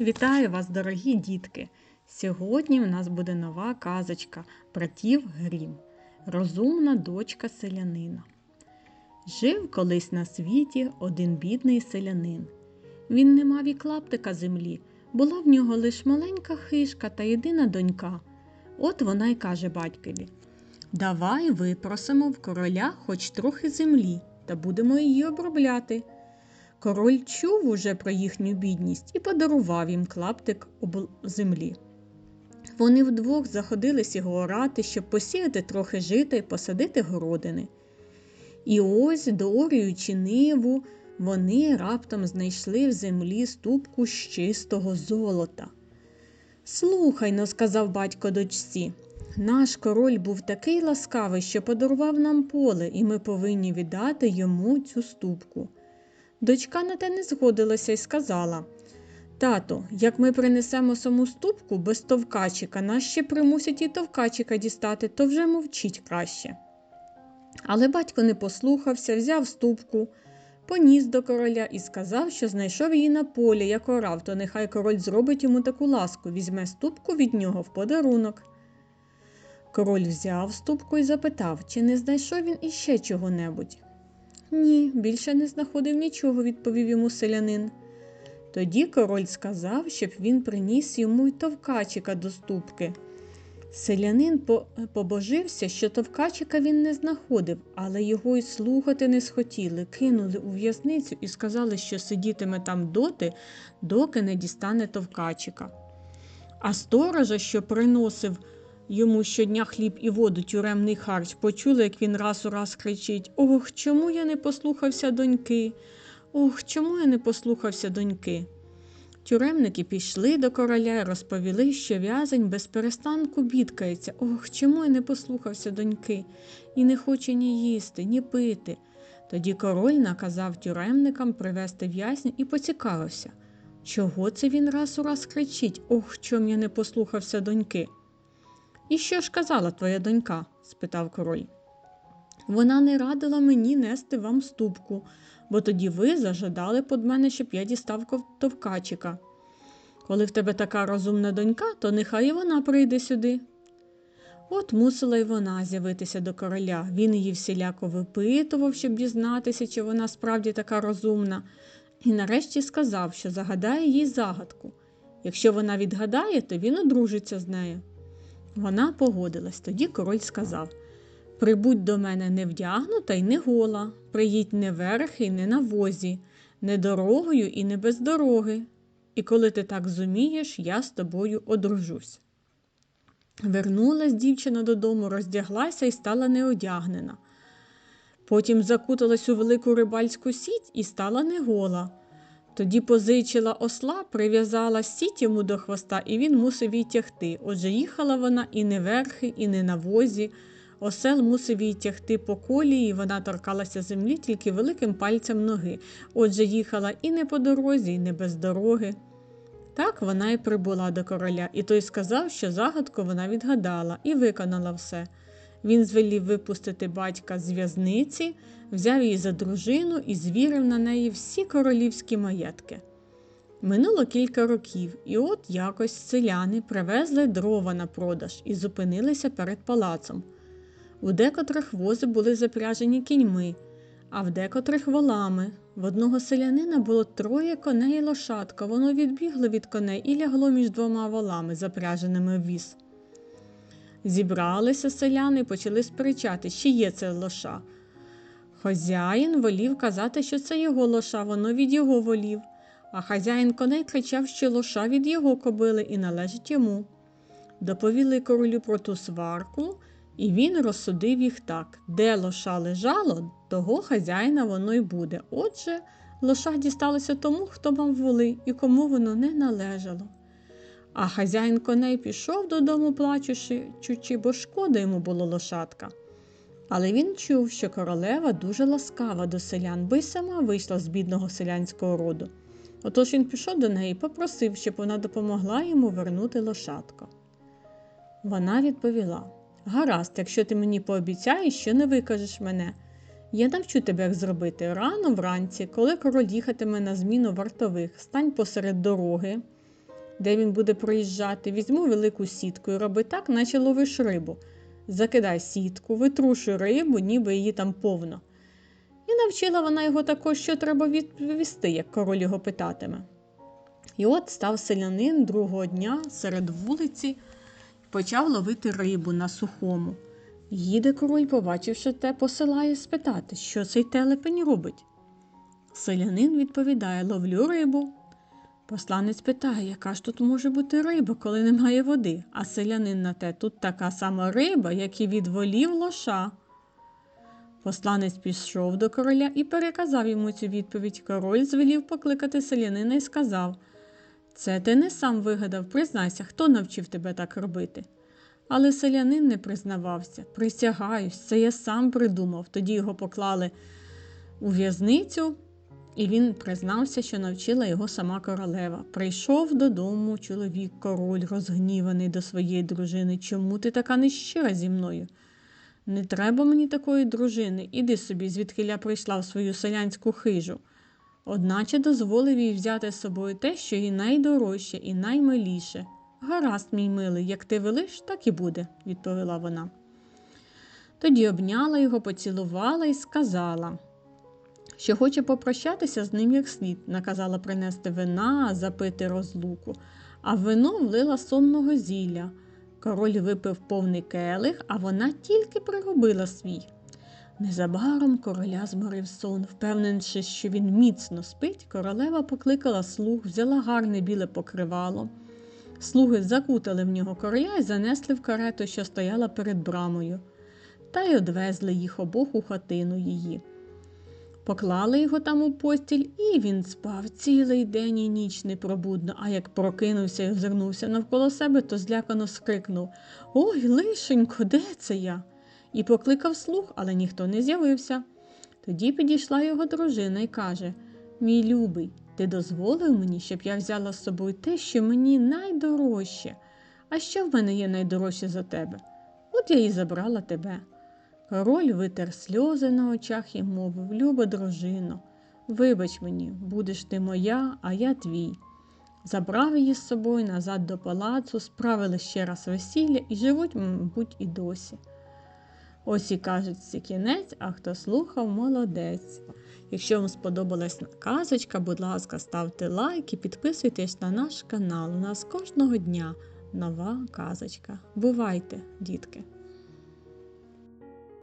Вітаю вас, дорогі дітки! Сьогодні у нас буде нова казочка братів Грім. Розумна дочка селянина. Жив колись на світі один бідний селянин. Він не мав і клаптика землі, була в нього лиш маленька хишка та єдина донька. От вона й каже батькові: Давай випросимо в короля хоч трохи землі, та будемо її обробляти. Король чув уже про їхню бідність і подарував їм клаптик об землі. Вони вдвох заходились його орати, щоб посіяти трохи жита і посадити городини. І ось, доорюючи ниву, вони раптом знайшли в землі ступку з чистого золота. Слухай но, сказав батько дочці, наш король був такий ласкавий, що подарував нам поле, і ми повинні віддати йому цю ступку. Дочка на те не згодилася і сказала Тато, як ми принесемо саму ступку без товкачика, нас ще примусять і товкачика дістати, то вже мовчіть краще. Але батько не послухався, взяв ступку, поніс до короля і сказав, що знайшов її на полі, як орав, то нехай король зробить йому таку ласку, візьме ступку від нього в подарунок. Король взяв ступку і запитав, чи не знайшов він іще чого-небудь. Ні, більше не знаходив нічого, відповів йому селянин. Тоді король сказав, щоб він приніс йому й товкачика до ступки. Селянин побожився, що товкачика він не знаходив, але його й слухати не схотіли, кинули у в'язницю і сказали, що сидітиме там доти, доки не дістане товкачика. А сторожа, що приносив йому щодня хліб і воду тюремний харч, почули, як він раз у раз кричить Ох, чому я не послухався доньки? Ох, чому я не послухався доньки? Тюремники пішли до короля і розповіли, що в'язень без перестанку бідкається. Ох, чому я не послухався доньки, і не хоче ні їсти, ні пити. Тоді король наказав тюремникам привезти в'язня і поцікавився, чого це він раз у раз кричить Ох, чом я не послухався доньки. І що ж казала твоя донька? спитав король. Вона не радила мені нести вам ступку, бо тоді ви зажадали под мене, щоб я дістав товкачика. Коли в тебе така розумна донька, то нехай і вона прийде сюди. От мусила й вона з'явитися до короля. Він її всіляко випитував, щоб дізнатися, чи вона справді така розумна, і нарешті сказав, що загадає їй загадку. Якщо вона відгадає, то він одружиться з нею. Вона погодилась. Тоді король сказав Прибудь до мене не вдягнута й не гола, приїдь не верхи й не на возі, не дорогою і не без дороги. І коли ти так зумієш, я з тобою одружусь. Вернулась дівчина додому, роздяглася і стала неодягнена. Потім закуталась у велику рибальську сіть і стала негола. Тоді позичила осла, прив'язала сіть йому до хвоста, і він мусив її тягти. Отже, їхала вона і не верхи, і не на возі. Осел мусив її тягти по колії, і вона торкалася землі тільки великим пальцем ноги. Отже, їхала і не по дорозі, і не без дороги. Так вона і прибула до короля, і той сказав, що загадку вона відгадала і виконала все. Він звелів випустити батька з в'язниці, взяв її за дружину і звірив на неї всі королівські маєтки. Минуло кілька років, і от якось селяни привезли дрова на продаж і зупинилися перед палацом. У декотрих вози були запряжені кіньми, а в декотрих волами. В одного селянина було троє коней і лошадка. Воно відбігло від коней і лягло між двома волами, запряженими в віз. Зібралися селяни і почали сперечати, чи є це лоша. Хазяїн волів казати, що це його лоша, воно від його волів, а хазяїн коней кричав, що лоша від його кобили і належить йому. Доповіли королю про ту сварку, і він розсудив їх так де лоша лежало, того хазяїна воно й буде. Отже, лоша дісталося тому, хто мав воли і кому воно не належало. А хазяїн коней пішов додому, плачучи, бо шкода йому було лошадка. Але він чув, що королева дуже ласкава до селян, бо й сама вийшла з бідного селянського роду. Отож він пішов до неї і попросив, щоб вона допомогла йому вернути лошадка. Вона відповіла Гаразд, якщо ти мені пообіцяєш, що не викажеш мене. Я навчу тебе, як зробити. Рано вранці, коли король їхатиме на зміну вартових, стань посеред дороги, де він буде проїжджати, візьму велику сітку і роби так, наче ловиш рибу. Закидай сітку, витрушуй рибу, ніби її там повно. І навчила вона його також, що треба відповісти, як король його питатиме. І от став селянин другого дня серед вулиці почав ловити рибу на сухому. Їде король, побачивши те, посилає спитати, що цей телепень робить. Селянин відповідає: ловлю рибу. Посланець питає, яка ж тут може бути риба, коли немає води, а селянин на те тут така сама риба, як і від волів лоша. Посланець пішов до короля і переказав йому цю відповідь. Король звелів покликати селянина і сказав: Це ти не сам вигадав, признайся, хто навчив тебе так робити. Але селянин не признавався. Присягаюсь, це я сам придумав. Тоді його поклали у в'язницю, і він признався, що навчила його сама королева. Прийшов додому чоловік, король, розгніваний до своєї дружини. Чому ти така нещира зі мною? Не треба мені такої дружини, іди собі, звідкиля прийшла в свою селянську хижу. Одначе дозволив їй взяти з собою те, що їй найдорожче і наймиліше. Гаразд, мій милий, як ти велиш, так і буде, відповіла вона. Тоді обняла його, поцілувала і сказала, що хоче попрощатися з ним як слід, наказала принести вина, запити розлуку, а вино влила сонного зілля. Король випив повний келих, а вона тільки пригубила свій. Незабаром короля зморив сон, впевнившись, що він міцно спить, королева покликала слуг, взяла гарне біле покривало. Слуги закутали в нього короля і занесли в карету, що стояла перед брамою, та й одвезли їх обох у хатину її. Поклали його там у постіль, і він спав цілий день і ніч непробудно, а як прокинувся і озирнувся навколо себе, то злякано скрикнув Ой, лишенько, де це я? І покликав слух, але ніхто не з'явився. Тоді підійшла його дружина і каже Мій любий, ти дозволив мені, щоб я взяла з собою те, що мені найдорожче. А що в мене є найдорожче за тебе? От я і забрала тебе. Король витер сльози на очах і мовив Люба дружино, вибач мені, будеш ти моя, а я твій. Забрав її з собою назад до палацу, справили ще раз весілля і живуть, мабуть, і досі. Ось і кажуть всі кінець, а хто слухав, молодець. Якщо вам сподобалась казочка, будь ласка, ставте лайк і підписуйтесь на наш канал. У нас кожного дня нова казочка. Бувайте, дітки!